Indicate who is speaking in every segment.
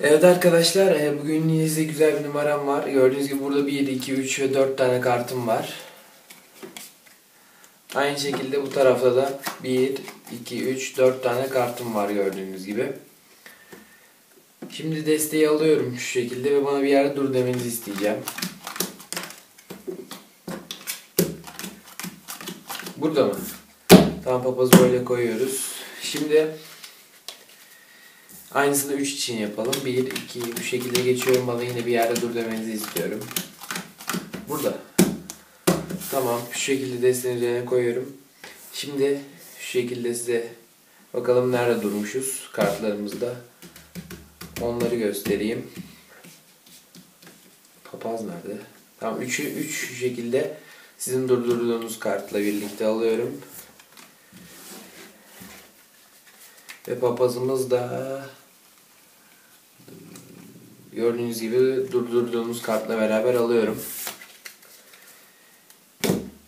Speaker 1: Evet arkadaşlar e, bugün yine size güzel bir numaram var. Gördüğünüz gibi burada 1, 2, 3 ve 4 tane kartım var. Aynı şekilde bu tarafta da 1, 2, 3, 4 tane kartım var gördüğünüz gibi. Şimdi desteği alıyorum şu şekilde ve bana bir yerde dur demenizi isteyeceğim. Burada mı? Tamam papazı böyle koyuyoruz. Şimdi aynısını 3 için yapalım. 1, 2, bu şekilde geçiyorum. Bana yine bir yerde dur demenizi istiyorum. Burada. Tamam. Şu şekilde desteğin üzerine koyuyorum. Şimdi şu şekilde size bakalım nerede durmuşuz kartlarımızda. Onları göstereyim. Papaz nerede? Tamam 3'ü 3 şu şekilde sizin durdurduğunuz kartla birlikte alıyorum. Ve papazımız da gördüğünüz gibi durdurduğumuz kartla beraber alıyorum.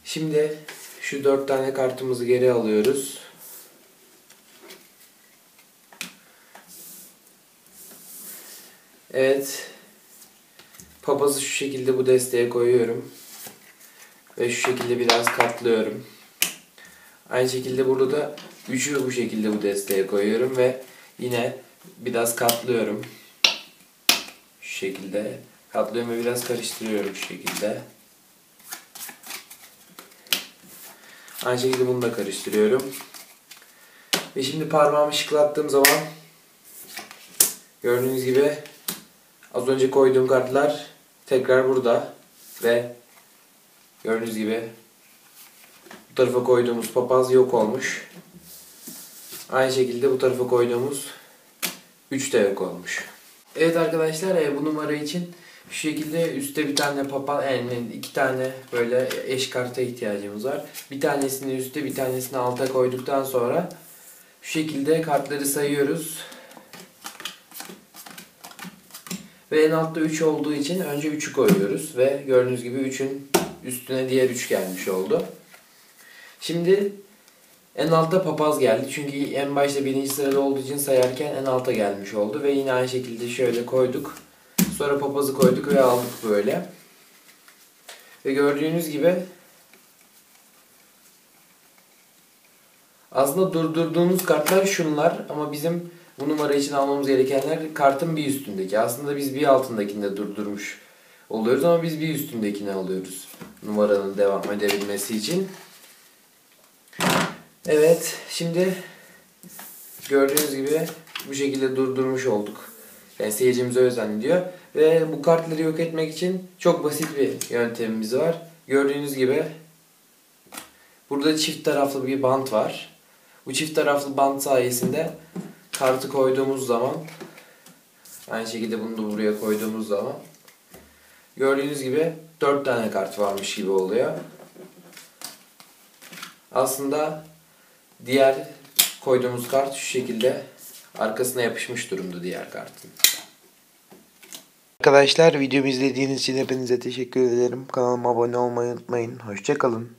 Speaker 1: Şimdi şu dört tane kartımızı geri alıyoruz. Evet. Papazı şu şekilde bu desteğe koyuyorum. Ve şu şekilde biraz katlıyorum. Aynı şekilde burada da üçü bu şekilde bu desteğe koyuyorum ve yine biraz katlıyorum. Şekilde katlıyorum ve biraz karıştırıyorum şu şekilde. Aynı şekilde bunu da karıştırıyorum. Ve şimdi parmağımı şıklattığım zaman gördüğünüz gibi az önce koyduğum kartlar tekrar burada ve gördüğünüz gibi bu tarafa koyduğumuz papaz yok olmuş. Aynı şekilde bu tarafa koyduğumuz 3 de yok olmuş. Evet arkadaşlar e, bu numara için şu şekilde üstte bir tane papaz, yani iki tane böyle eş karta ihtiyacımız var. Bir tanesini üstte bir tanesini alta koyduktan sonra şu şekilde kartları sayıyoruz. Ve en altta 3 olduğu için önce 3'ü koyuyoruz ve gördüğünüz gibi 3'ün üstüne diğer 3 gelmiş oldu. Şimdi en altta papaz geldi. Çünkü en başta birinci sırada olduğu için sayarken en alta gelmiş oldu. Ve yine aynı şekilde şöyle koyduk. Sonra papazı koyduk ve aldık böyle. Ve gördüğünüz gibi aslında durdurduğunuz kartlar şunlar ama bizim bu numara için almamız gerekenler kartın bir üstündeki. Aslında biz bir altındakinde durdurmuş oluyoruz ama biz bir üstündekini alıyoruz. Numaranın devam edebilmesi için. Evet, şimdi gördüğünüz gibi bu şekilde durdurmuş olduk. Yani seyircimize özenliyor. Ve bu kartları yok etmek için çok basit bir yöntemimiz var. Gördüğünüz gibi burada çift taraflı bir bant var. Bu çift taraflı bant sayesinde kartı koyduğumuz zaman aynı şekilde bunu da buraya koyduğumuz zaman gördüğünüz gibi 4 tane kart varmış gibi oluyor. Aslında diğer koyduğumuz kart şu şekilde arkasına yapışmış durumda diğer kartın. Arkadaşlar videomu izlediğiniz için hepinize teşekkür ederim. Kanalıma abone olmayı unutmayın. Hoşçakalın.